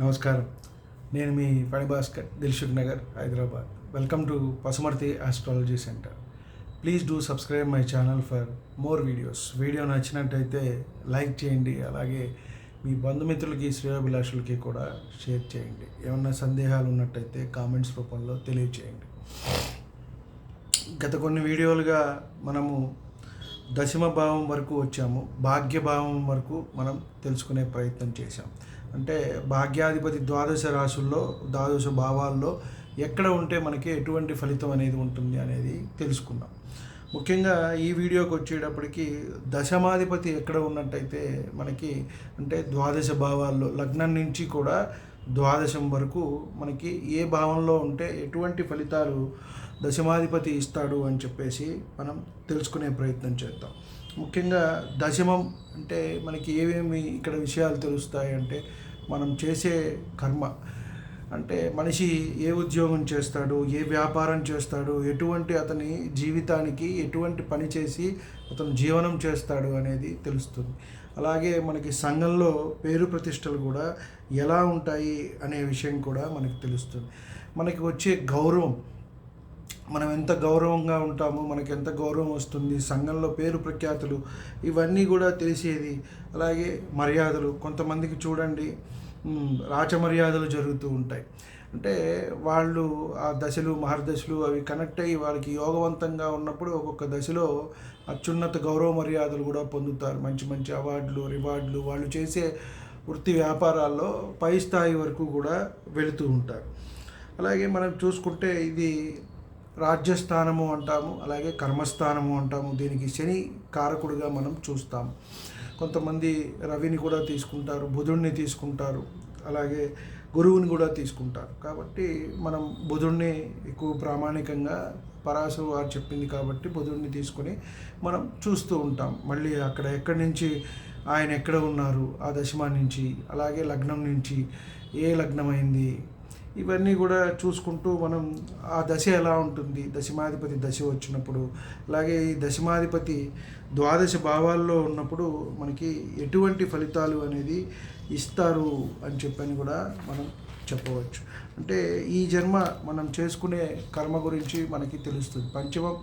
నమస్కారం. నేను మీ పని Bhaskar Nagar Hyderabad. Welcome to Pasumarthi astrology centre. Please do subscribe my channel for more videos. Video నచ్చినట్టయితే like చేయండి అలాగే మీ బంధుమిత్రులకి శ్రేయోభిలాషులకి కూడా షేర్ చేయండి. ఏమన్నా సందేహాలు ఉన్నట్టయితే కామెంట్స్ రూపంలో తెలియచేయండి. గత కొన్ని వీడియోలుగా మనము దశమ భావం వరకు వచ్చాము. భాగ్యభావం వరకు మనం తెలుసుకునే ప్రయత్నం చేశాం. అంటే భాగ్యాధిపతి ద్వాదశ రాశుల్లో ద్వాదశ భావాల్లో ఎక్కడ ఉంటే మనకి ఎటువంటి ఫలితం అనేది ఉంటుంది అనేది తెలుసుకున్నాం ముఖ్యంగా ఈ వీడియోకి వచ్చేటప్పటికి దశమాధిపతి ఎక్కడ ఉన్నట్టయితే మనకి అంటే ద్వాదశ భావాల్లో లగ్నం నుంచి కూడా ద్వాదశం వరకు మనకి ఏ భావంలో ఉంటే ఎటువంటి ఫలితాలు దశమాధిపతి ఇస్తాడు అని చెప్పేసి మనం తెలుసుకునే ప్రయత్నం చేద్దాం. ముఖ్యంగా దశమం అంటే మనకి ఏమేమి ఇక్కడ విషయాలు తెలుస్తాయి అంటే మనం చేసే కర్మ. అంటే మనిషి ఏ ఉద్యోగం చేస్తాడు ఏ వ్యాపారం చేస్తాడు ఎటువంటి అతని జీవితానికి ఎటువంటి పని చేసి అతను జీవనం చేస్తాడు అనేది తెలుస్తుంది. అలాగే మనకి సంఘంలో పేరు ప్రతిష్టలు కూడా ఎలా ఉంటాయి అనే విషయం కూడా మనకి తెలుస్తుంది. మనకి వచ్చే గౌరవం. మనం ఎంత గౌరవంగా ఉంటామో మనకి ఎంత గౌరవం వస్తుంది సంఘంలో పేరు ప్రఖ్యాతులు ఇవన్నీ కూడా తెలిసేది. అలాగే మర్యాదలు. కొంతమందికి చూడండి రాచమర్యాదలు జరుగుతూ ఉంటాయి. అంటే వాళ్ళు ఆ దశలు మహర్దశలు అవి కనెక్ట్ అయ్యి వాళ్ళకి యోగవంతంగా ఉన్నప్పుడు ఒక్కొక్క దశలో అత్యున్నత గౌరవ మర్యాదలు కూడా పొందుతారు. మంచి మంచి అవార్డులు రివార్డులు వాళ్ళు చేసే వృత్తి వ్యాపారాల్లో పై స్థాయి వరకు కూడా వెళుతూ ఉంటారు. అలాగే మనం చూసుకుంటే ఇది రాజ్యస్థానము అంటాము అలాగే కర్మస్థానము అంటాము. దీనికి శని కారకుడిగా మనం చూస్తాము కొంతమంది రవిని కూడా తీసుకుంటారు బుధుడిని తీసుకుంటారు అలాగే గురువుని కూడా తీసుకుంటారు. కాబట్టి మనం బుధుడిని ఎక్కువ ప్రామాణికంగా పరాశు వారు చెప్పింది కాబట్టి బుధుడిని తీసుకొని మనం చూస్తూ ఉంటాం. మళ్ళీ అక్కడ ఎక్కడి నుంచి ఆయన ఎక్కడ ఉన్నారు? ఆ దశమా నుంచి అలాగే లగ్నం నుంచి ఏ లగ్నమైంది? ఇవన్నీ కూడా చూసుకుంటూ మనం ఆ దశ ఎలా ఉంటుంది? దశమాధిపతి దశ వచ్చినప్పుడు అలాగే ఈ దశమాధిపతి ద్వాదశ భావాల్లో ఉన్నప్పుడు మనకి ఎటువంటి ఫలితాలు అనేది ఇస్తారు అని చెప్పని కూడా మనం చెప్పవచ్చు. అంటే ఈ జన్మ మనం చేసుకునే కర్మ గురించి మనకి తెలుస్తుంది. పంచమం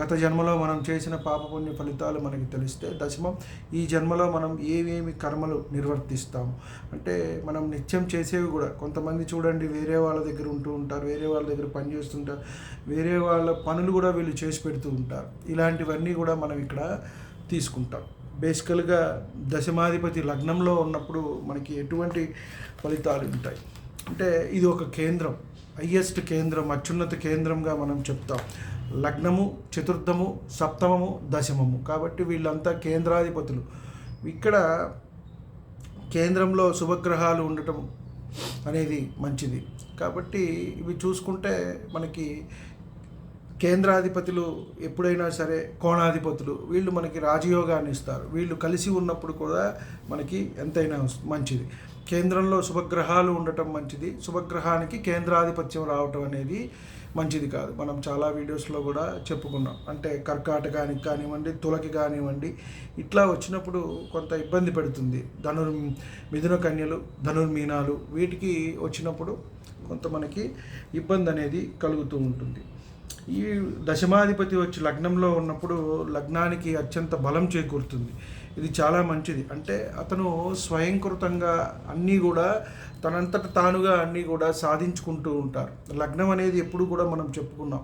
గత జన్మలో మనం చేసిన పాపపుణ్య ఫలితాలు మనకి తెలిస్తే దశమం ఈ జన్మలో మనం ఏమేమి కర్మలు నిర్వర్తిస్తాం? అంటే మనం నిత్యం చేసేవి కూడా కొంతమంది చూడండి వేరే వాళ్ళ దగ్గర ఉంటూ ఉంటారు వేరే వాళ్ళ దగ్గర పని చేస్తుంటారు వేరే వాళ్ళ పనులు కూడా వీళ్ళు చేసి పెడుతూ ఉంటారు. ఇలాంటివన్నీ కూడా మనం ఇక్కడ తీసుకుంటాం. బేసికల్గా దశమాధిపతి లగ్నంలో ఉన్నప్పుడు మనకి ఎటువంటి ఫలితాలు ఉంటాయి? అంటే ఇది ఒక కేంద్రం హయ్యెస్ట్ కేంద్రం అత్యున్నత కేంద్రంగా మనం చెప్తాం. లగ్నము చతుర్థము సప్తమము దశమము. కాబట్టి వీళ్ళంతా కేంద్రాధిపతులు. ఇక్కడ కేంద్రంలో శుభగ్రహాలు ఉండటం అనేది మంచిది. కాబట్టి ఇవి చూసుకుంటే మనకి కేంద్రాధిపతులు ఎప్పుడైనా సరే కోణాధిపతులు. వీళ్ళు మనకి రాజయోగాన్ని ఇస్తారు. వీళ్ళు కలిసి ఉన్నప్పుడు కూడా మనకి ఎంతైనా మంచిది. కేంద్రంలో శుభగ్రహాలు ఉండటం మంచిది. శుభగ్రహానికి కేంద్రాధిపత్యం రావటం అనేది మంచిది కాదు. మనం చాలా వీడియోస్లో కూడా చెప్పుకున్నాం. అంటే కర్కాటకానికి కానివ్వండి తులకి కానివ్వండి ఇట్లా వచ్చినప్పుడు కొంత ఇబ్బంది పెడుతుంది. ధనుర్ మిథున కన్యలు ధనుర్మీనాలు వీటికి వచ్చినప్పుడు కొంత మనకి ఇబ్బంది అనేది కలుగుతూ ఉంటుంది. ఈ దశమాధిపతి వచ్చి లగ్నంలో ఉన్నప్పుడు లగ్నానికి అత్యంత బలం చేకూరుతుంది. ఇది చాలా మంచిది. అంటే అతను స్వయంకృతంగా అన్నీ కూడా తనంతట తానుగా అన్నీ కూడా సాధించుకుంటూ ఉంటారు. లగ్నం అనేది ఎప్పుడు కూడా మనం చెప్పుకున్నాం.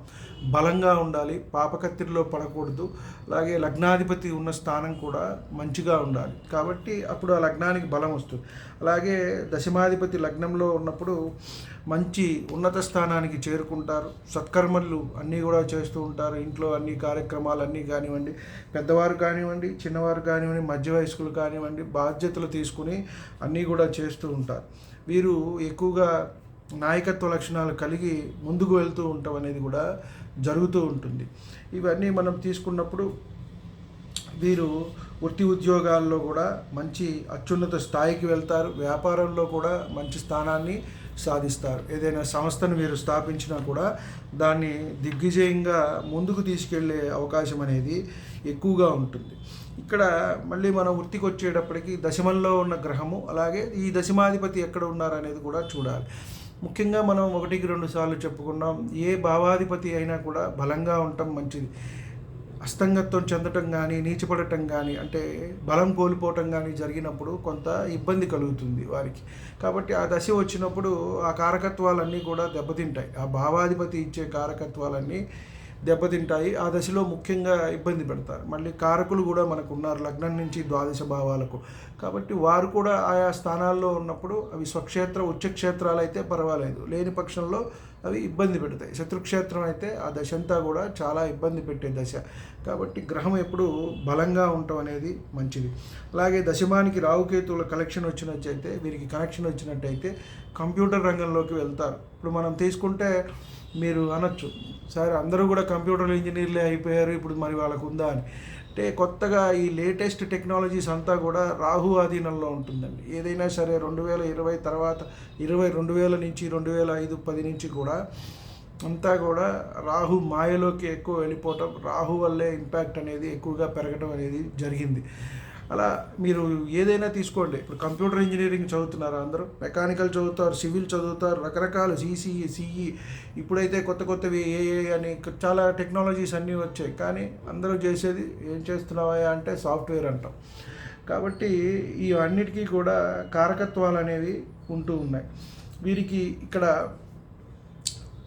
బలంగా ఉండాలి పాపకత్తిరిలో పడకూడదు అలాగే లగ్నాధిపతి ఉన్న స్థానం కూడా మంచిగా ఉండాలి. కాబట్టి అప్పుడు ఆ లగ్నానికి బలం వస్తుంది. అలాగే దశమాధిపతి లగ్నంలో ఉన్నప్పుడు మంచి ఉన్నత స్థానానికి చేరుకుంటారు. సత్కర్మలు అన్ని అన్నీ కూడా చేస్తూ ఉంటారు. ఇంట్లో అన్ని కార్యక్రమాలు అన్నీ కానివ్వండి పెద్దవారు కానివ్వండి చిన్నవారు కానివ్వండి మధ్య వయస్కులు కానివ్వండి బాధ్యతలు తీసుకుని అన్నీ కూడా చేస్తూ ఉంటారు. వీరు ఎక్కువగా నాయకత్వ లక్షణాలు కలిగి ముందుకు వెళ్తూ ఉండటం అనేది కూడా జరుగుతూ ఉంటుంది. ఇవన్నీ మనం తీసుకున్నప్పుడు వీరు వృత్తి ఉద్యోగాల్లో కూడా మంచి అత్యున్నత స్థాయికి వెళ్తారు. వ్యాపారంలో కూడా మంచి స్థానాన్ని సాధిస్తారు. ఏదైనా సంస్థను మీరు స్థాపించినా కూడా దాన్ని దిగ్విజయంగా ముందుకు తీసుకెళ్ళే అవకాశం అనేది ఎక్కువగా ఉంటుంది. ఇక్కడ మళ్ళీ మనం వృత్తికి వచ్చేటప్పటికి దశమంలో ఉన్న గ్రహము అలాగే ఈ దశమాధిపతి ఎక్కడ ఉన్నారు అనేది కూడా చూడాలి. ముఖ్యంగా మనం ఒకటికి రెండు సార్లు చెప్పుకున్నాం ఏ భావాధిపతి అయినా కూడా బలంగా ఉండటం మంచిది. అస్తంగత్వం చెందటం కానీ నీచపడటం కానీ అంటే బలం కోల్పోవటం కానీ జరిగినప్పుడు కొంత ఇబ్బంది కలుగుతుంది వారికి. కాబట్టి ఆ దశ వచ్చినప్పుడు ఆ కారకత్వాలన్నీ కూడా దెబ్బతింటాయి. ఆ భావాధిపతి ఇచ్చే కారకత్వాలన్నీ దెబ్బతింటాయి. ఆ దశలో ముఖ్యంగా ఇబ్బంది పెడతారు. మళ్ళీ కారకులు కూడా మనకు ఉన్నారు. లగ్నం నుంచి ద్వాదశ భావాలకు. కాబట్టి వారు కూడా ఆయా స్థానాల్లో ఉన్నప్పుడు అవి స్వక్షేత్ర ఉచ్చక్షేత్రాలు అయితే పర్వాలేదు. లేని పక్షంలో అవి ఇబ్బంది పెడతాయి. శత్రుక్షేత్రం అయితే ఆ దశ అంతా కూడా చాలా ఇబ్బంది పెట్టే దశ. కాబట్టి గ్రహం ఎప్పుడు బలంగా ఉండటం అనేది మంచిది. అలాగే దశమానికి రావుకేతువుల కలెక్షన్ వచ్చినట్టయితే వీరికి కనెక్షన్ వచ్చినట్టయితే కంప్యూటర్ రంగంలోకి వెళ్తారు. ఇప్పుడు మనం తీసుకుంటే మీరు అనొచ్చు. సార్ అందరూ కూడా కంప్యూటర్ ఇంజనీర్లే అయిపోయారు ఇప్పుడు మరి వాళ్ళకు ఉందా అని. అంటే కొత్తగా ఈ లేటెస్ట్ టెక్నాలజీస్ అంతా కూడా రాహు ఆధీనంలో ఉంటుందండి. ఏదైనా సరే రెండు వేల ఇరవై తర్వాత ఇరవై రెండు వేల నుంచి రెండు వేల ఐదు పది నుంచి కూడా అంతా కూడా రాహు మాయలోకి ఎక్కువ వెళ్ళిపోవటం రాహు వల్లే ఇంపాక్ట్ అనేది ఎక్కువగా పెరగడం అనేది జరిగింది. అలా మీరు ఏదైనా తీసుకోండి. ఇప్పుడు కంప్యూటర్ ఇంజనీరింగ్ చదువుతున్నారు అందరూ? మెకానికల్ చదువుతారు సివిల్ చదువుతారు రకరకాల సిసిఈ సిఈ ఇప్పుడైతే కొత్త కొత్తవి ఏఏ అని చాలా టెక్నాలజీస్ అన్నీ వచ్చాయి. కానీ అందరూ చేసేది ఏం చేస్తున్నావా అంటే సాఫ్ట్వేర్ అంటాం. కాబట్టి ఇవన్నిటికీ కూడా కారకత్వాలు అనేవి ఉంటూ ఉన్నాయి. వీరికి ఇక్కడ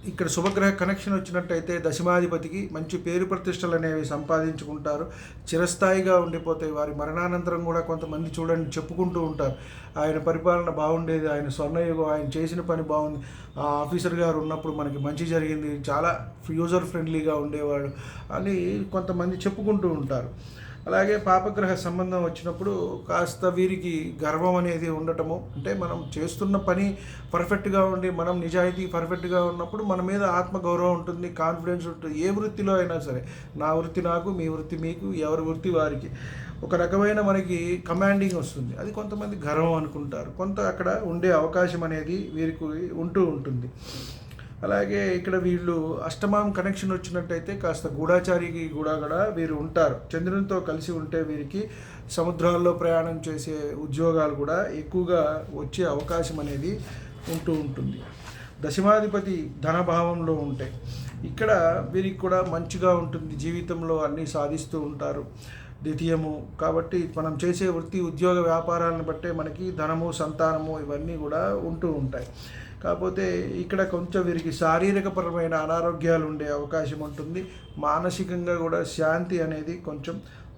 ఇక్కడ శుభగ్రహ కనెక్షన్ వచ్చినట్టయితే దశమాధిపతికి మంచి పేరు ప్రతిష్టలు అనేవి సంపాదించుకుంటారు. చిరస్థాయిగా ఉండిపోతాయి వారి మరణానంతరం కూడా కొంతమంది చూడండి చెప్పుకుంటూ ఉంటారు. ఆయన పరిపాలన బాగుండేది ఆయన స్వర్ణయుగం ఆయన చేసిన పని బాగుంది. ఆ ఆఫీసర్ గారు ఉన్నప్పుడు మనకి మంచి జరిగింది. చాలా యూజర్ ఫ్రెండ్లీగా ఉండేవాడు అని కొంతమంది చెప్పుకుంటూ ఉంటారు. అలాగే పాపగ్రహ సంబంధం వచ్చినప్పుడు కాస్త వీరికి గర్వం అనేది ఉండటము. అంటే మనం చేస్తున్న పని పర్ఫెక్ట్గా ఉండి మనం నిజాయితీ పర్ఫెక్ట్గా ఉన్నప్పుడు మన మీద ఆత్మగౌరవం ఉంటుంది కాన్ఫిడెన్స్ ఉంటుంది. ఏ వృత్తిలో అయినా సరే నా వృత్తి నాకు మీ వృత్తి మీకు ఎవరి వృత్తి వారికి. ఒక రకమైన మనకి కమాండింగ్ వస్తుంది. అది కొంతమంది గర్వం అనుకుంటారు. కొంత అక్కడ ఉండే అవకాశం అనేది వీరికి ఉంటూ ఉంటుంది. అలాగే ఇక్కడ వీళ్ళు అష్టమాం కనెక్షన్ వచ్చినట్టయితే కాస్త గూఢాచారికి కూడా కూడా వీరు ఉంటారు. చంద్రునితో కలిసి ఉంటే వీరికి సముద్రాల్లో ప్రయాణం చేసే ఉద్యోగాలు కూడా ఎక్కువగా వచ్చే అవకాశం అనేది ఉంటూ ఉంటుంది. దశమాధిపతి ధనభావంలో ఉంటాయి ఇక్కడ వీరికి కూడా మంచిగా ఉంటుంది. జీవితంలో అన్నీ సాధిస్తూ ఉంటారు. ద్వితీయము కాబట్టి మనం చేసే వృత్తి ఉద్యోగ వ్యాపారాలను బట్టే మనకి ధనము సంతానము ఇవన్నీ కూడా ఉంటూ ఉంటాయి. కాకపోతే ఇక్కడ కొంచెం వీరికి శారీరకపరమైన అనారోగ్యాలు ఉండే అవకాశం ఉంటుంది. మానసికంగా కూడా శాంతి అనేది కొంచెం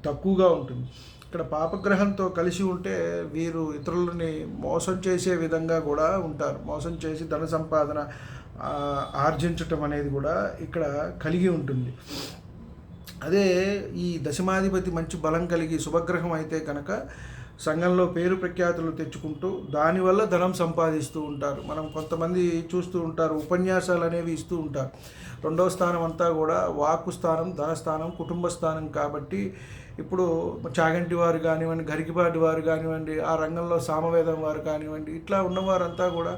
తక్కువగా ఉంటుంది. ఇక్కడ పాపగ్రహంతో కలిసి ఉంటే వీరు ఇతరులని మోసం చేసే విధంగా కూడా ఉంటారు. మోసం చేసి ధన సంపాదన ఆర్జించటం అనేది కూడా ఇక్కడ కలిగి ఉంటుంది. అదే ఈ దశమాధిపతి మంచి బలం కలిగి శుభగ్రహం అయితే కనుక సంఘంలో పేరు ప్రఖ్యాతులు తెచ్చుకుంటూ దానివల్ల ధనం సంపాదిస్తూ ఉంటారు. మనం కొంతమంది చూస్తూ ఉంటారు ఉపన్యాసాలు అనేవి ఇస్తూ ఉంటారు. రెండవ స్థానం అంతా కూడా వాక్కు స్థానం ధనస్థానం కుటుంబ స్థానం కాబట్టి ఇప్పుడు చాగంటి వారు కానివ్వండి గరికిపాటి వారు కానివ్వండి ఆ రంగంలో సామవేదం వారు కానివ్వండి ఇట్లా ఉన్నవారంతా కూడా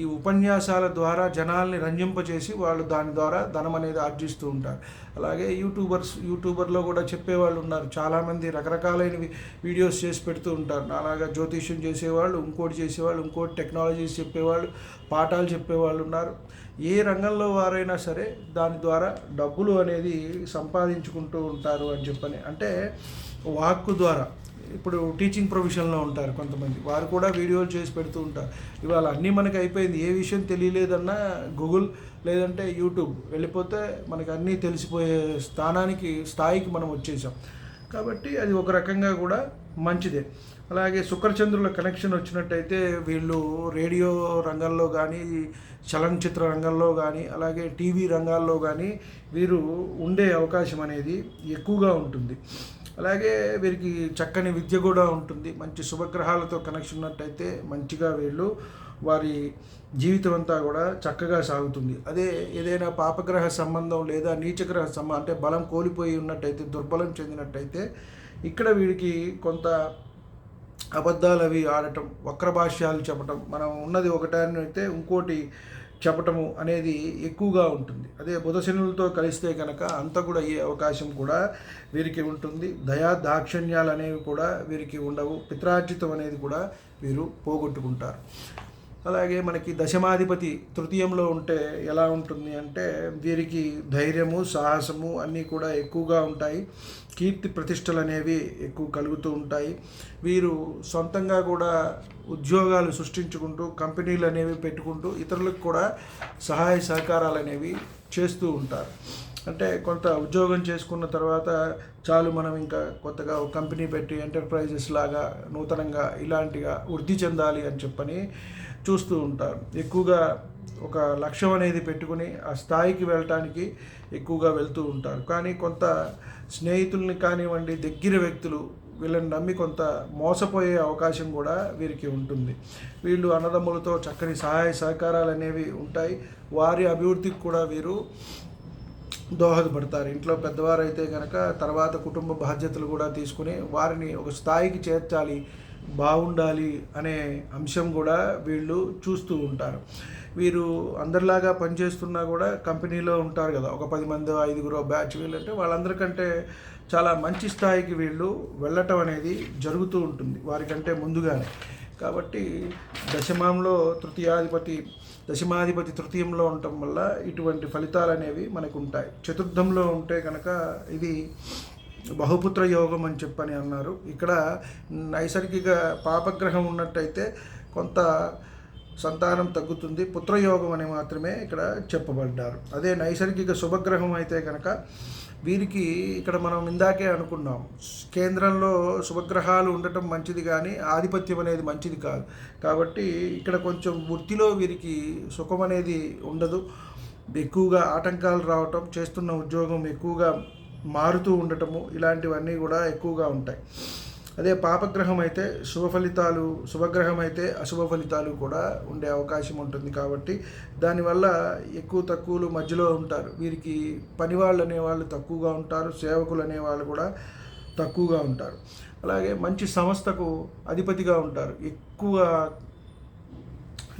ఈ ఉపన్యాసాల ద్వారా జనాల్ని రంజింపజేసి వాళ్ళు దాని ద్వారా ధనం అనేది ఆర్జిస్తూ ఉంటారు. అలాగే యూట్యూబర్స్ యూట్యూబర్లో కూడా చెప్పేవాళ్ళు ఉన్నారు. చాలామంది రకరకాలైన వీడియోస్ చేసి పెడుతూ ఉంటారు. అలాగా జ్యోతిష్యం చేసేవాళ్ళు ఇంకోటి చేసేవాళ్ళు ఇంకోటి టెక్నాలజీస్ చెప్పేవాళ్ళు పాఠాలు చెప్పేవాళ్ళు ఉన్నారు. ఏ రంగంలో వారైనా సరే దాని ద్వారా డబ్బులు అనేది సంపాదించుకుంటూ ఉంటారు అని చెప్పని. అంటే వాక్కు ద్వారా ఇప్పుడు టీచింగ్ ప్రొఫెషన్లో ఉంటారు కొంతమంది. వారు కూడా వీడియోలు చేసి పెడుతూ ఉంటారు. ఇవాళ అన్నీ మనకి అయిపోయింది. ఏ విషయం తెలియలేదన్నా గూగుల్ లేదంటే యూట్యూబ్ వెళ్ళిపోతే మనకి అన్నీ తెలిసిపోయే స్థానానికి స్థాయికి మనం వచ్చేసాం. కాబట్టి అది ఒక రకంగా కూడా మంచిదే. అలాగే శుక్రచంద్రుల కనెక్షన్ వచ్చినట్టయితే వీళ్ళు రేడియో రంగంలో కానీ చలనచిత్ర రంగంలో కానీ అలాగే టీవీ రంగాల్లో కానీ వీరు ఉండే అవకాశం అనేది ఎక్కువగా ఉంటుంది. అలాగే వీరికి చక్కని విద్య కూడా ఉంటుంది. మంచి శుభగ్రహాలతో కనెక్షన్ ఉన్నట్టయితే మంచిగా వీళ్ళు వారి జీవితం అంతా కూడా చక్కగా సాగుతుంది. అదే ఏదైనా పాపగ్రహ సంబంధం లేదా నీచగ్రహ సంబంధం అంటే బలం కోల్పోయి ఉన్నట్టయితే దుర్బలం చెందినట్టయితే ఇక్కడ వీడికి కొంత అబద్ధాలు అవి ఆడటం వక్రభాష్యాలు చెప్పటం మనం ఉన్నది ఒకటి అయితే ఇంకోటి చెప్పటము అనేది ఎక్కువగా ఉంటుంది. అదే బుధశనులతో కలిస్తే కనుక అంత కూడా అయ్యే అవకాశం కూడా వీరికి ఉంటుంది. దయా దాక్షిణ్యాలు అనేవి కూడా వీరికి ఉండవు. పిత్రార్జితం అనేది కూడా వీరు పోగొట్టుకుంటారు. అలాగే మనకి దశమాధిపతి తృతీయంలో ఉంటే ఎలా ఉంటుంది అంటే వీరికి ధైర్యము సాహసము అన్నీ కూడా ఎక్కువగా ఉంటాయి. కీర్తి ప్రతిష్టలు అనేవి ఎక్కువ కలుగుతూ ఉంటాయి. వీరు సొంతంగా కూడా ఉద్యోగాలు సృష్టించుకుంటూ కంపెనీలు అనేవి పెట్టుకుంటూ ఇతరులకు కూడా సహాయ సహకారాలు అనేవి చేస్తూ ఉంటారు. అంటే కొంత ఉద్యోగం చేసుకున్న తర్వాత చాలు మనం ఇంకా కొత్తగా ఒక కంపెనీ పెట్టి ఎంటర్ప్రైజెస్ లాగా నూతనంగా ఇలాంటిగా వృద్ధి చెందాలి అని చెప్పని చూస్తూ ఉంటారు. ఎక్కువగా ఒక లక్ష్యం అనేది పెట్టుకుని ఆ స్థాయికి వెళ్ళటానికి ఎక్కువగా వెళ్తూ ఉంటారు. కానీ కొంత స్నేహితుల్ని కానివ్వండి దగ్గర వ్యక్తులు వీళ్ళని నమ్మి కొంత మోసపోయే అవకాశం కూడా వీరికి ఉంటుంది. వీళ్ళు అన్నదమ్ములతో చక్కని సహాయ సహకారాలు అనేవి ఉంటాయి. వారి అభివృద్ధికి కూడా వీరు దోహదపడతారు. ఇంట్లో పెద్దవారైతే కనుక తర్వాత కుటుంబ బాధ్యతలు కూడా తీసుకుని వారిని ఒక స్థాయికి చేర్చాలి బాగుండాలి అనే అంశం కూడా వీళ్ళు చూస్తూ ఉంటారు. వీరు అందరిలాగా పనిచేస్తున్నా కూడా కంపెనీలో ఉంటారు కదా. ఒక పది మంది ఐదుగురు బ్యాచ్ వీళ్ళంటే వాళ్ళందరికంటే చాలా మంచి స్థాయికి వీళ్ళు వెళ్ళటం అనేది జరుగుతూ ఉంటుంది వారికంటే ముందుగానే. కాబట్టి దశమంలో తృతీయాధిపతి దశమాధిపతి తృతీయంలో ఉండటం వల్ల ఇటువంటి ఫలితాలు అనేవి మనకు ఉంటాయి. చతుర్థంలో ఉంటే కనుక ఇది బహుపుత్ర యోగం అని చెప్పని అన్నారు. ఇక్కడ నైసర్గిక పాపగ్రహం ఉన్నట్టయితే కొంత సంతానం తగ్గుతుంది. పుత్రయోగం అని మాత్రమే ఇక్కడ చెప్పబడ్డారు. అదే నైసర్గిక శుభగ్రహం అయితే కనుక వీరికి ఇక్కడ మనం ఇందాకే అనుకున్నాం. కేంద్రంలో శుభగ్రహాలు ఉండటం మంచిది కానీ ఆధిపత్యం అనేది మంచిది కాదు కాబట్టి ఇక్కడ కొంచెం వృత్తిలో వీరికి సుఖం అనేది ఉండదు. ఎక్కువగా ఆటంకాలు రావటం చేస్తున్న ఉద్యోగం ఎక్కువగా మారుతూ ఉండటము ఇలాంటివన్నీ కూడా ఎక్కువగా ఉంటాయి. అదే పాపగ్రహం అయితే శుభ ఫలితాలు శుభగ్రహం అయితే అశుభ ఫలితాలు కూడా ఉండే అవకాశం ఉంటుంది కాబట్టి దానివల్ల ఎక్కువ తక్కువలు మధ్యలో ఉంటారు. వీరికి పనివాళ్ళు అనేవాళ్ళు తక్కువగా ఉంటారు సేవకులు అనేవాళ్ళు కూడా తక్కువగా ఉంటారు. అలాగే మంచి సంస్థకు అధిపతిగా ఉంటారు. ఎక్కువ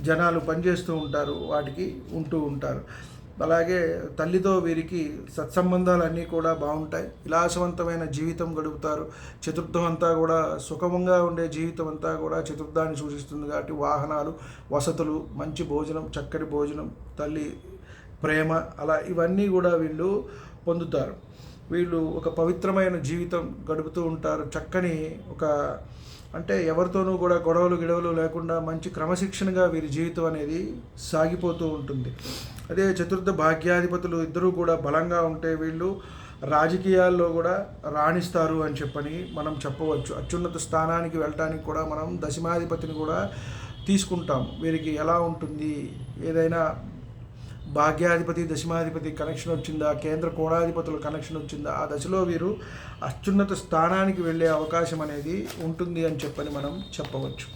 జనాలు పనిచేస్తూ ఉంటారు వాటికి ఉంటూ ఉంటారు. అలాగే తల్లితో వీరికి సత్సంబంధాలన్నీ కూడా బాగుంటాయి. విలాసవంతమైన జీవితం గడుపుతారు. చతుర్థం అంతా కూడా సుఖంగా ఉండే జీవితం అంతా కూడా చతుర్థాన్ని సూచిస్తుంది కాబట్టి వాహనాలు వసతులు మంచి భోజనం చక్కటి భోజనం తల్లి ప్రేమ అలా ఇవన్నీ కూడా వీళ్ళు పొందుతారు. వీళ్ళు ఒక పవిత్రమైన జీవితం గడుపుతూ ఉంటారు. చక్కని ఒక అంటే ఎవరితోనూ కూడా గొడవలు గిడవలు లేకుండా మంచి క్రమశిక్షణగా వీరి జీవితం అనేది సాగిపోతూ ఉంటుంది. అదే చతుర్థ భాగ్యాధిపతులు ఇద్దరూ కూడా బలంగా ఉంటే వీళ్ళు రాజకీయాల్లో కూడా రాణిస్తారు అని చెప్పని మనం చెప్పవచ్చు. అత్యున్నత స్థానానికి వెళ్ళటానికి కూడా మనం దశమాధిపతిని కూడా తీసుకుంటాం. వీరికి ఎలా ఉంటుంది? ఏదైనా భాగ్యాధిపతి దశమాధిపతి కనెక్షన్ వచ్చిందా? కేంద్ర కోణాధిపతుల కనెక్షన్ వచ్చిందా? ఆ దశలో వీరు అత్యున్నత స్థానానికి వెళ్ళే అవకాశం అనేది ఉంటుంది అని చెప్పని మనం చెప్పవచ్చు.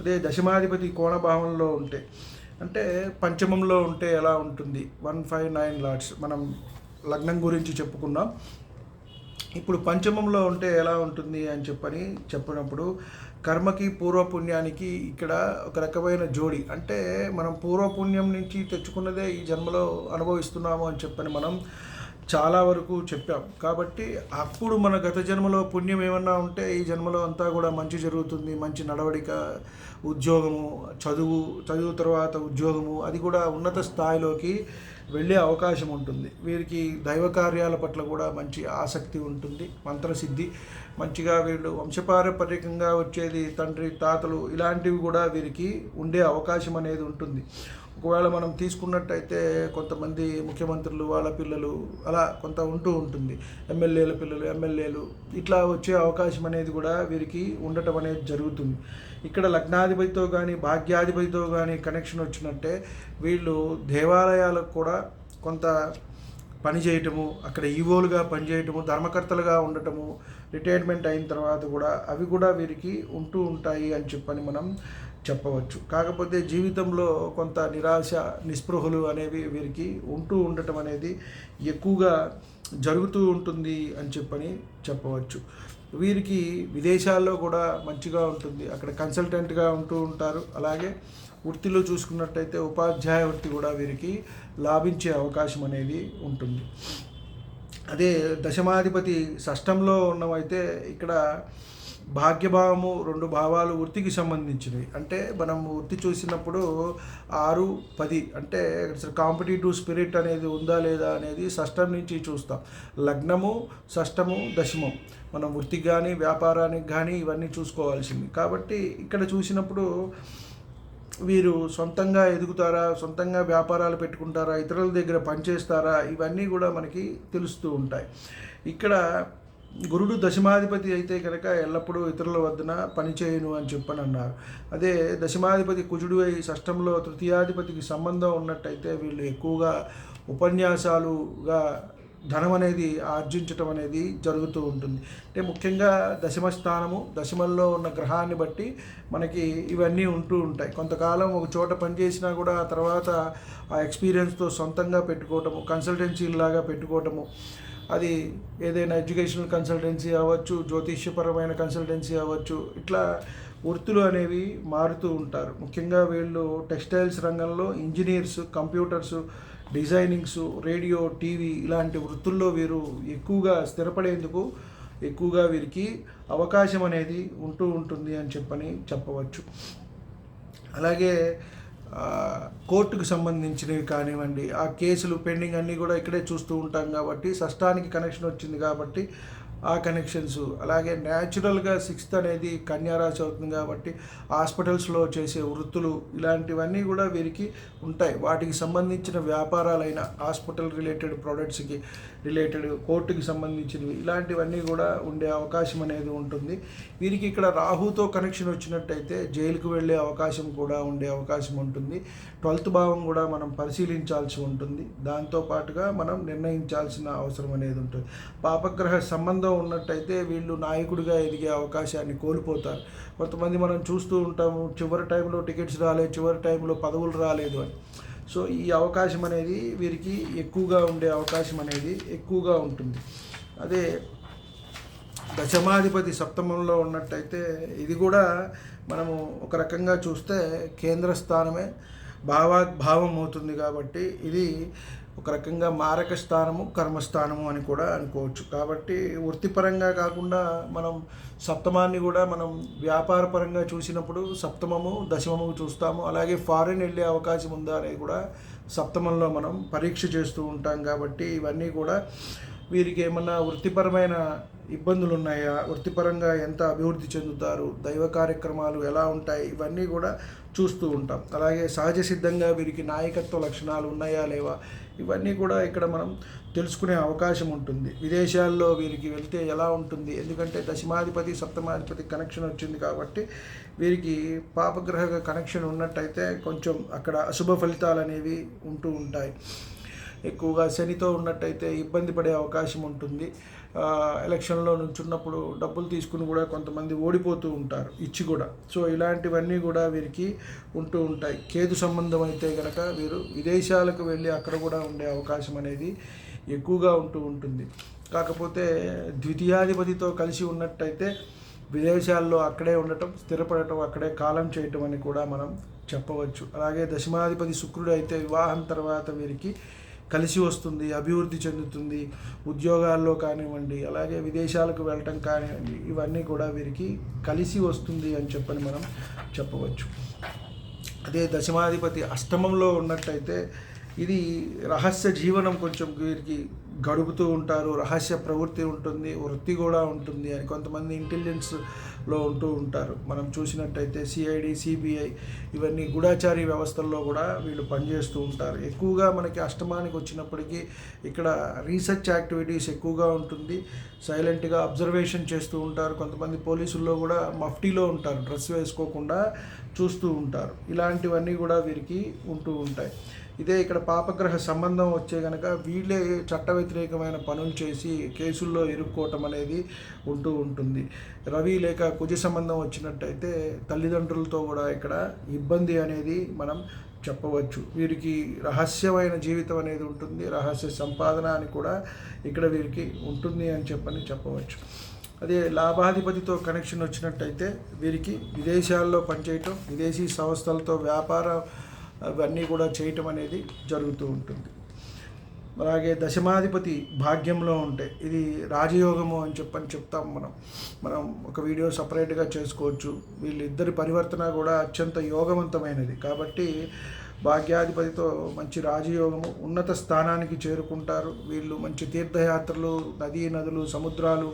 అదే దశమాధిపతి కోణభావంలో ఉంటే అంటే పంచమంలో ఉంటే ఎలా ఉంటుంది? వన్ ఫైవ్ నైన్ లాట్స్ మనం లగ్నం గురించి చెప్పుకున్నాం ఇప్పుడు పంచమంలో ఉంటే ఎలా ఉంటుంది అని చెప్పని చెప్పినప్పుడు కర్మకి పూర్వపుణ్యానికి ఇక్కడ ఒక రకమైన జోడి. అంటే మనం పూర్వపుణ్యం నుంచి తెచ్చుకున్నదే ఈ జన్మలో అనుభవిస్తున్నాము అని చెప్పని మనం చాలా వరకు చెప్పాం. కాబట్టి అప్పుడు మన గత జన్మలో పుణ్యం ఏమన్నా ఉంటే ఈ జన్మలో అంతా కూడా మంచి జరుగుతుంది మంచి నడవడిక ఉద్యోగము చదువు చదువు తర్వాత ఉద్యోగము అది కూడా ఉన్నత స్థాయిలోకి వెళ్ళే అవకాశం ఉంటుంది. వీరికి దైవ కార్యాల పట్ల కూడా మంచి ఆసక్తి ఉంటుంది మంత్రసిద్ధి. మంచిగా వీళ్ళు వంశపారపర్యకంగా వచ్చేది తండ్రి తాతలు ఇలాంటివి కూడా వీరికి ఉండే అవకాశం అనేది ఉంటుంది. ఒకవేళ మనం తీసుకున్నట్టయితే కొంతమంది ముఖ్యమంత్రులు వాళ్ళ పిల్లలు అలా కొంత ఉంటూ ఉంటుంది. ఎమ్మెల్యేల పిల్లలు ఎమ్మెల్యేలు ఇట్లా వచ్చే అవకాశం అనేది కూడా వీరికి ఉండటం అనేది జరుగుతుంది. ఇక్కడ లగ్నాధిపతితో కానీ భాగ్యాధిపతితో కానీ కనెక్షన్ వచ్చినట్టే వీళ్ళు దేవాలయాలకు కూడా కొంత పని చేయటము అక్కడ ఈవోలుగా పనిచేయటము ధర్మకర్తలుగా ఉండటము రిటైర్మెంట్ అయిన తర్వాత కూడా అవి కూడా వీరికి ఉంటూ ఉంటాయి అని చెప్పని మనం చెప్పవచ్చు. కాకపోతే జీవితంలో కొంత నిరాశ నిస్పృహలు అనేవి వీరికి ఉంటూ ఉండటం అనేది ఎక్కువగా జరుగుతూ ఉంటుంది అని చెప్పని చెప్పవచ్చు. వీరికి విదేశాల్లో కూడా మంచిగా ఉంటుంది. అక్కడ కన్సల్టెంట్గా ఉంటూ ఉంటారు. అలాగే వృత్తిలో చూసుకున్నట్టయితే ఉపాధ్యాయ వృత్తి కూడా వీరికి లాభించే అవకాశం అనేది ఉంటుంది. అదే దశమాధిపతి షష్టంలో ఉన్నవైతే ఇక్కడ భాగ్యభావము రెండు భావాలు వృత్తికి సంబంధించినవి. అంటే మనం వృత్తి చూసినప్పుడు ఆరు పది అంటే కాంపిటేటివ్ స్పిరిట్ అనేది ఉందా లేదా అనేది షష్టం నుంచి చూస్తాం. లగ్నము షష్టము దశమం. మనం వృత్తికి కానీ వ్యాపారానికి కానీ ఇవన్నీ చూసుకోవాల్సింది. కాబట్టి ఇక్కడ చూసినప్పుడు వీరు సొంతంగా ఎదుగుతారా సొంతంగా వ్యాపారాలు పెట్టుకుంటారా ఇతరుల దగ్గర పనిచేస్తారా ఇవన్నీ కూడా మనకి తెలుస్తూ ఉంటాయి. ఇక్కడ గురుడు దశమాధిపతి అయితే కనుక ఎల్లప్పుడూ ఇతరుల వద్దన పనిచేయను అని చెప్పని అన్నారు అదే దశమాధిపతి కుజుడు అయి షష్టంలో తృతీయాధిపతికి సంబంధం ఉన్నట్టయితే వీళ్ళు ఎక్కువగా ఉపన్యాసాలుగా ధనం అనేది ఆర్జించటం అనేది జరుగుతూ ఉంటుంది. అంటే ముఖ్యంగా దశమ స్థానము దశమంలో ఉన్న గ్రహాన్ని బట్టి మనకి ఇవన్నీ ఉంటూ ఉంటాయి. కొంతకాలం ఒక చోట పనిచేసినా కూడా ఆ తర్వాత ఆ ఎక్స్పీరియన్స్తో సొంతంగా పెట్టుకోవటము కన్సల్టెన్సీలాగా పెట్టుకోవటము అది ఏదైనా ఎడ్యుకేషనల్ కన్సల్టెన్సీ అవ్వచ్చు జ్యోతిష్యపరమైన కన్సల్టెన్సీ అవ్వచ్చు ఇట్లా వృత్తులు అనేవి మారుతూ ఉంటారు. ముఖ్యంగా వీళ్ళు టెక్స్టైల్స్ రంగంలో engineers computers designings radio TV ఇలాంటి వృత్తుల్లో వీరు ఎక్కువగా స్థిరపడేందుకు ఎక్కువగా వీరికి అవకాశం అనేది ఉంటూ ఉంటుంది అని చెప్పని చెప్పవచ్చు. అలాగే కోర్టుకు సంబంధించినవి కానివ్వండి ఆ కేసులు పెండింగ్ అన్నీ కూడా ఇక్కడే చూస్తూ ఉంటాం కాబట్టి షష్టానికి కనెక్షన్ వచ్చింది కాబట్టి ఆ కనెక్షన్స్ అలాగే న్యాచురల్గా సిక్స్త్ అనేది కన్యారాశి అవుతుంది కాబట్టి హాస్పిటల్స్లో చేసే వృత్తులు ఇలాంటివన్నీ కూడా వీరికి ఉంటాయి. వాటికి సంబంధించిన వ్యాపారాలైన హాస్పిటల్ రిలేటెడ్ ప్రోడక్ట్స్కి రిలేటెడ్ కోర్టుకి సంబంధించినవి ఇలాంటివన్నీ కూడా ఉండే అవకాశం అనేది ఉంటుంది. వీరికి ఇక్కడ రాహుతో కనెక్షన్ వచ్చినట్టయితే జైలుకు వెళ్ళే అవకాశం కూడా ఉండే అవకాశం ఉంటుంది. ట్వెల్త్ భావం కూడా మనం పరిశీలించాల్సి ఉంటుంది. దాంతో పాటుగా మనం నిర్ణయించాల్సిన అవసరం అనేది ఉంటుంది. పాపగ్రహ సంబంధం ఉన్నట్టయితే వీళ్ళు నాయకుడిగా ఎదిగే అవకాశాన్ని కోల్పోతారు. కొంతమంది మనం చూస్తూ ఉంటాము చివరి టైంలో టికెట్స్ రాలేదు చివరి టైంలో పదవులు రాలేదు అని. సో ఈ అవకాశం అనేది వీరికి ఎక్కువగా ఉండే అవకాశం అనేది ఎక్కువగా ఉంటుంది. అదే దశమాధిపతి సప్తమంలో ఉన్నట్టయితే ఇది కూడా మనము ఒక రకంగా చూస్తే కేంద్ర స్థానమే భావాద్భావం అవుతుంది కాబట్టి ఇది ఒక రకంగా మారక స్థానము కర్మస్థానము అని కూడా అనుకోవచ్చు. కాబట్టి వృత్తిపరంగా కాకుండా మనం సప్తమాన్ని కూడా మనం వ్యాపారపరంగా చూసినప్పుడు సప్తమము దశమము చూస్తాము. అలాగే ఫారిన్ వెళ్ళే అవకాశం ఉందా అనేది కూడా సప్తమంలో మనం పరీక్ష చేస్తూ ఉంటాం కాబట్టి ఇవన్నీ కూడా వీరికి ఏమన్నా వృత్తిపరమైన ఇబ్బందులు ఉన్నాయా? వృత్తిపరంగా ఎంత అభివృద్ధి చెందుతారు? దైవ కార్యక్రమాలు ఎలా ఉంటాయి? ఇవన్నీ కూడా చూస్తూ ఉంటాం. అలాగే సహజ సిద్ధంగా వీరికి నాయకత్వ లక్షణాలు ఉన్నాయా లేవా? ఇవన్నీ కూడా ఇక్కడ మనం తెలుసుకునే అవకాశం ఉంటుంది. విదేశాల్లో వీరికి వెళ్తే ఎలా ఉంటుంది? ఎందుకంటే దశమాధిపతి సప్తమాధిపతి కనెక్షన్ వచ్చింది కాబట్టి వీరికి పాపగ్రహ కనెక్షన్ ఉన్నట్టయితే కొంచెం అక్కడ అశుభ ఫలితాలు అనేవి ఉంటూ ఉంటాయి. ఎక్కువగా శనితో ఉన్నట్టయితే ఇబ్బంది పడే అవకాశం ఉంటుంది. ఎలక్షన్లో నుంచున్నప్పుడు డబ్బులు తీసుకుని కూడా కొంతమంది ఓడిపోతూ ఉంటారు ఇచ్చి కూడా. సో ఇలాంటివన్నీ కూడా వీరికి ఉంటూ ఉంటాయి. కేతు సంబంధం అయితే కనుక వీరు విదేశాలకు వెళ్ళి అక్కడ కూడా ఉండే అవకాశం అనేది ఎక్కువగా ఉంటూ ఉంటుంది. కాకపోతే ద్వితీయాధిపతితో కలిసి ఉన్నట్టయితే విదేశాల్లో అక్కడే ఉండటం స్థిరపడటం అక్కడే కాలం చేయటం అని కూడా మనం చెప్పవచ్చు. అలాగే దశమాధిపతి శుక్రుడు అయితే వివాహం తర్వాత వీరికి కలిసి వస్తుంది అభివృద్ధి చెందుతుంది ఉద్యోగాల్లో కానివ్వండి అలాగే విదేశాలకు వెళ్ళటం కానివ్వండి ఇవన్నీ కూడా వీరికి కలిసి వస్తుంది అని చెప్పని మనం చెప్పవచ్చు. అదే దశమాధిపతి అష్టమంలో ఉన్నట్టయితే ఇది రహస్య జీవనం కొంచెం వీరికి గడుపుతూ ఉంటారు రహస్య ప్రవృత్తి ఉంటుంది వృత్తి కూడా ఉంటుంది అని కొంతమంది ఇంటెలిజెన్స్ లో ఉంటూ ఉంటారు. మనం చూసినట్టయితే సిఐడి సిబిఐ ఇవన్నీ గూఢాచారి వ్యవస్థల్లో కూడా వీళ్ళు పనిచేస్తూ ఉంటారు. ఎక్కువగా మనకి అష్టమానికి వచ్చినప్పటికీ ఇక్కడ రీసెర్చ్ యాక్టివిటీస్ ఎక్కువగా ఉంటుంది. సైలెంట్గా అబ్జర్వేషన్ చేస్తూ ఉంటారు. కొంతమంది పోలీసుల్లో కూడా మఫ్టీలో ఉంటారు. డ్రెస్ వేసుకోకుండా చూస్తూ ఉంటారు. ఇలాంటివన్నీ కూడా వీరికి ఉంటూ ఉంటాయి. ఇదే ఇక్కడ పాపగ్రహ సంబంధం వచ్చే కనుక వీళ్ళే చట్ట వ్యతిరేకమైన పనులు చేసి కేసుల్లో ఇరుక్కోవటం అనేది ఉంటూ ఉంటుంది. రవి లేక కుజ సంబంధం వచ్చినట్టయితే తల్లిదండ్రులతో కూడా ఇక్కడ ఇబ్బంది అనేది మనం చెప్పవచ్చు. వీరికి రహస్యమైన జీవితం అనేది ఉంటుంది. రహస్య సంపాదన అని కూడా ఇక్కడ వీరికి ఉంటుంది అని చెప్పని చెప్పవచ్చు. అదే లాభాధిపతితో కనెక్షన్ వచ్చినట్టయితే వీరికి విదేశాల్లో పనిచేయటం విదేశీ సంస్థలతో వ్యాపార అవన్నీ కూడా చేయటం అనేది జరుగుతూ ఉంటుంది. అలాగే దశమాధిపతి భాగ్యంలో ఉంటే ఇది రాజయోగము అని చెప్పని చెప్తాం మనం. మనం ఒక వీడియో సపరేట్గా చేసుకోవచ్చు. వీళ్ళిద్దరి పరివర్తన కూడా అత్యంత యోగవంతమైనది. కాబట్టి భాగ్యాధిపతితో మంచి రాజయోగము ఉన్నత స్థానానికి చేరుకుంటారు. వీళ్ళు మంచి తీర్థయాత్రలు నదీ నదులు సముద్రాలు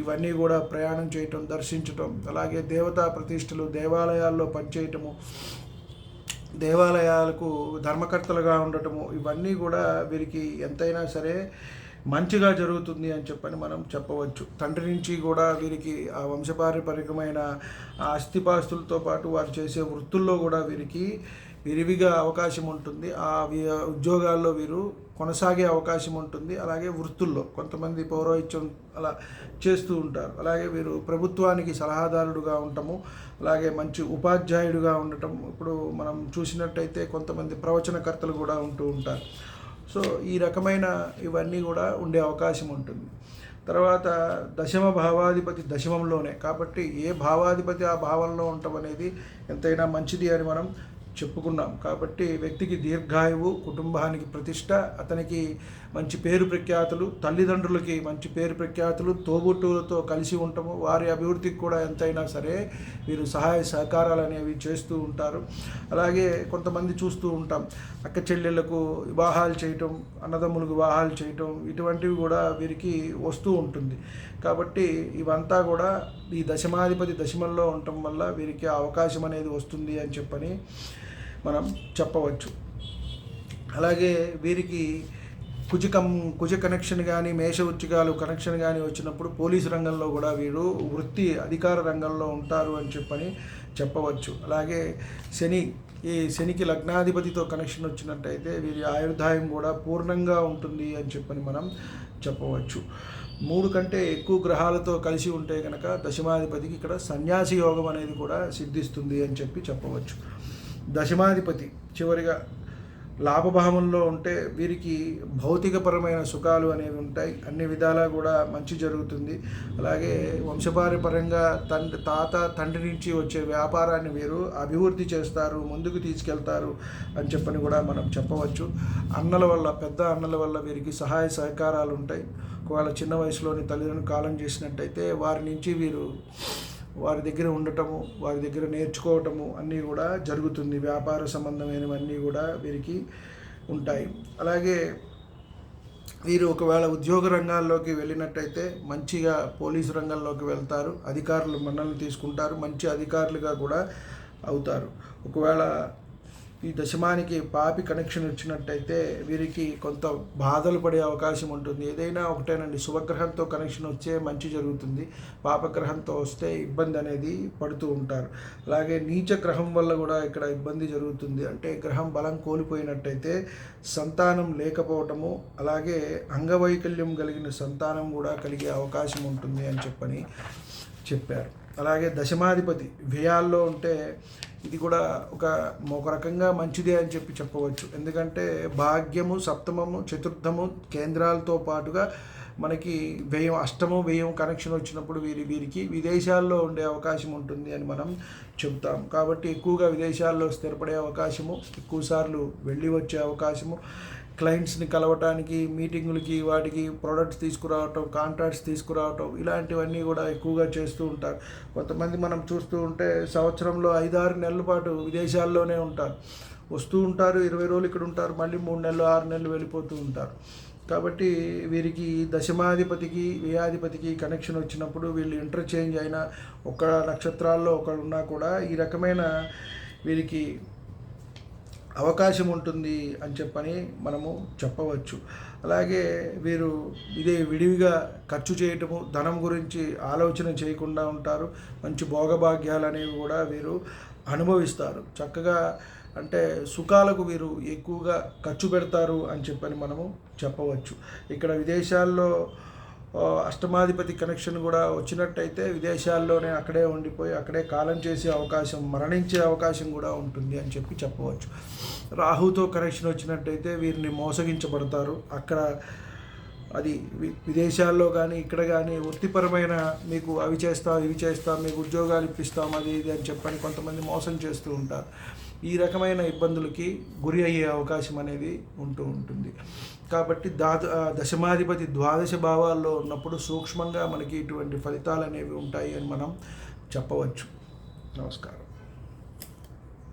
ఇవన్నీ కూడా ప్రయాణం చేయటం దర్శించటం అలాగే దేవతా ప్రతిష్టలు దేవాలయాల్లో పనిచేయటము దేవాలయాలకు ధర్మకర్తలుగా ఉండటము ఇవన్నీ కూడా వీరికి ఎంతైనా సరే మంచిగా జరుగుతుంది అని చెప్పని మనం చెప్పవచ్చు. తండ్రి నుంచి కూడా వీరికి ఆ వంశపారంపరికమైన ఆ ఆస్తిపాస్తులతో పాటు వారు చేసే వృత్తుల్లో కూడా వీరికి విరివిగా అవకాశం ఉంటుంది. ఆ వి- ఉద్యోగాల్లో వీరు కొనసాగే అవకాశం ఉంటుంది. అలాగే వృత్తుల్లో కొంతమంది పౌరోహిత్యం అలా చేస్తూ ఉంటారు. అలాగే వీరు ప్రభుత్వానికి సలహాదారుడుగా ఉండటము అలాగే మంచి ఉపాధ్యాయుడుగా ఉండటం. ఇప్పుడు మనం చూసినట్టయితే కొంతమంది ప్రవచనకర్తలు కూడా ఉంటూ ఉంటారు. సో ఈ రకమైన ఇవన్నీ కూడా ఉండే అవకాశం ఉంటుంది. తర్వాత దశమ భావాధిపతి దశమంలోనే. కాబట్టి ఏ భావాధిపతి ఆ భావంలో ఉండటం అనేది ఎంతైనా మంచిది అని మనం చెప్పుకున్నాం. కాబట్టి వ్యక్తికి దీర్ఘాయువు కుటుంబానికి ప్రతిష్ట అతనికి మంచి పేరు ప్రఖ్యాతులు తల్లిదండ్రులకి మంచి పేరు ప్రఖ్యాతులు తోబుట్టువులతో కలిసి ఉంటాము వారి అభివృద్ధికి కూడా ఎంతైనా సరే వీరు సహాయ సహకారాలు అనేవి చేస్తూ ఉంటారు. అలాగే కొంతమంది చూస్తూ ఉంటాం. అక్క చెల్లెళ్ళకు వివాహాలు చేయటం అన్నదమ్ములకు వివాహాలు చేయటం ఇటువంటివి కూడా వీరికి వస్తూ ఉంటుంది. కాబట్టి ఇవంతా కూడా ఈ దశమాధిపతి దశమంలో ఉండటం వల్ల వీరికి అవకాశం అనేది వస్తుంది అని చెప్పని మనం చెప్పవచ్చు. అలాగే వీరికి కుజకం కుజ కనెక్షన్ కానీ మేష ఉచ్చికాలు కనెక్షన్ కానీ వచ్చినప్పుడు పోలీసు రంగంలో కూడా వీరు వృత్తి అధికార రంగంలో ఉంటారు అని చెప్పని చెప్పవచ్చు. అలాగే శని ఈ శనికి లగ్నాధిపతితో కనెక్షన్ వచ్చినట్టయితే వీరి ఆయుర్దాయం కూడా పూర్ణంగా ఉంటుంది అని చెప్పని మనం చెప్పవచ్చు. మూడు కంటే ఎక్కువ గ్రహాలతో కలిసి ఉంటే కనుక దశమాధిపతికి ఇక్కడ సన్యాసి యోగం అనేది కూడా సిద్ధిస్తుంది అని చెప్పి చెప్పవచ్చు. దశమాధిపతి. చివరిగా లాభభావంలో ఉంటే వీరికి భౌతికపరమైన సుఖాలు అనేవి ఉంటాయి. అన్ని విధాలా కూడా మంచి జరుగుతుంది. అలాగే వంశపారపరంగా తండ్రి తాత తండ్రి నుంచి వచ్చే వ్యాపారాన్ని వీరు అభివృద్ధి చేస్తారు ముందుకు తీసుకెళ్తారు అని చెప్పని కూడా మనం చెప్పవచ్చు. అన్నల వల్ల పెద్ద అన్నల వల్ల వీరికి సహాయ సహకారాలు ఉంటాయి. ఒకవేళ చిన్న వయసులోని తల్లిదండ్రులు కాలం చేసినట్టయితే వారి నుంచి వీరు వారి దగ్గర ఉండటము వారి దగ్గర నేర్చుకోవటము అన్నీ కూడా జరుగుతుంది. వ్యాపార సంబంధమైనవన్నీ కూడా వీరికి ఉంటాయి. అలాగే వీరు ఒకవేళ ఉద్యోగ రంగాల్లోకి వెళ్ళినట్టయితే మంచిగా పోలీసు రంగంలోకి వెళ్తారు. అధికారులు మన్నలు తీసుకుంటారు. మంచి అధికారులుగా కూడా అవుతారు. ఒకవేళ ఈ దశమానికి పాపి కనెక్షన్ వచ్చినట్టయితే వీరికి కొంత బాధలు పడే అవకాశం ఉంటుంది. ఏదైనా ఒకటేనండి శుభగ్రహంతో కనెక్షన్ వచ్చే మంచి జరుగుతుంది. పాపగ్రహంతో వస్తే ఇబ్బంది అనేది పడుతూ ఉంటారు. అలాగే నీచ గ్రహం వల్ల కూడా ఇక్కడ ఇబ్బంది జరుగుతుంది. అంటే గ్రహం బలం కోల్పోయినట్టయితే సంతానం లేకపోవటము అలాగే అంగవైకల్యం కలిగిన సంతానం కూడా కలిగే అవకాశం ఉంటుంది అని చెప్పని చెప్పారు. అలాగే దశమాధిపతి వ్యయాల్లో ఉంటే ఇది కూడా ఒక ఒక రకంగా మంచిదే అని చెప్పి చెప్పవచ్చు. ఎందుకంటే భాగ్యము సప్తమము చతుర్థము కేంద్రాలతో పాటుగా మనకి వ్యయం అష్టము వ్యయం కనెక్షన్ వచ్చినప్పుడు వీరి వీరికి విదేశాల్లో ఉండే అవకాశం ఉంటుంది అని మనం చెబుతాం. కాబట్టి ఎక్కువగా విదేశాల్లో స్థిరపడే అవకాశము ఎక్కువసార్లు వెళ్ళి వచ్చే అవకాశము క్లయింట్స్ని కలవటానికి మీటింగులకి వాటికి ప్రోడక్ట్స్ తీసుకురావటం కాంట్రాక్ట్స్ తీసుకురావటం ఇలాంటివన్నీ కూడా ఎక్కువగా చేస్తూ ఉంటారు. కొంతమంది మనం చూస్తూ ఉంటే సంవత్సరంలో ఐదారు నెలల పాటు విదేశాల్లోనే ఉంటారు. వస్తూ ఉంటారు ఇరవై రోజులు ఇక్కడ ఉంటారు మళ్ళీ మూడు నెలలు ఆరు నెలలు వెళ్ళిపోతూ ఉంటారు. కాబట్టి వీరికి దశమాధిపతికి వ్యయాధిపతికి కనెక్షన్ వచ్చినప్పుడు వీళ్ళు ఇంటర్చేంజ్ అయిన ఒక నక్షత్రాల్లో ఒకరున్నా కూడా ఈ రకమైన వీరికి అవకాశం ఉంటుంది అని చెప్పని మనము చెప్పవచ్చు. అలాగే వీరు ఇదే విడివిగా ఖర్చు చేయటము ధనం గురించి ఆలోచన చేయకుండా ఉంటారు. మంచి భోగభాగ్యాలు అనేవి కూడా వీరు అనుభవిస్తారు. చక్కగా అంటే సుఖాలకు వీరు ఎక్కువగా ఖర్చు పెడతారు అని చెప్పని మనము చెప్పవచ్చు. ఇక్కడ విదేశాల్లో అష్టమాధిపతి కనెక్షన్ కూడా వచ్చినట్టయితే విదేశాల్లోనే అక్కడే ఉండిపోయి అక్కడే కాలం చేసే అవకాశం మరణించే అవకాశం కూడా ఉంటుంది అని చెప్పి చెప్పవచ్చు. రాహుతో కనెక్షన్ వచ్చినట్టయితే వీరిని మోసగించబడతారు. అక్కడ అది విదేశాల్లో కానీ ఇక్కడ కానీ వృత్తిపరమైన మీకు అవి చేస్తాం ఇవి చేస్తాం మీకు ఉద్యోగాలు ఇప్పిస్తాం అది ఇది అని చెప్పని కొంతమంది మోసం చేస్తూ ఉంటారు. ఈ రకమైన ఇబ్బందులకి గురి అయ్యే అవకాశం అనేది ఉంటూ ఉంటుంది. కాబట్టి దా దశమాధిపతి ద్వాదశ భావాల్లో ఉన్నప్పుడు సూక్ష్మంగా మనకి ఇటువంటి ఫలితాలు అనేవి ఉంటాయి అని మనం చెప్పవచ్చు. నమస్కారం.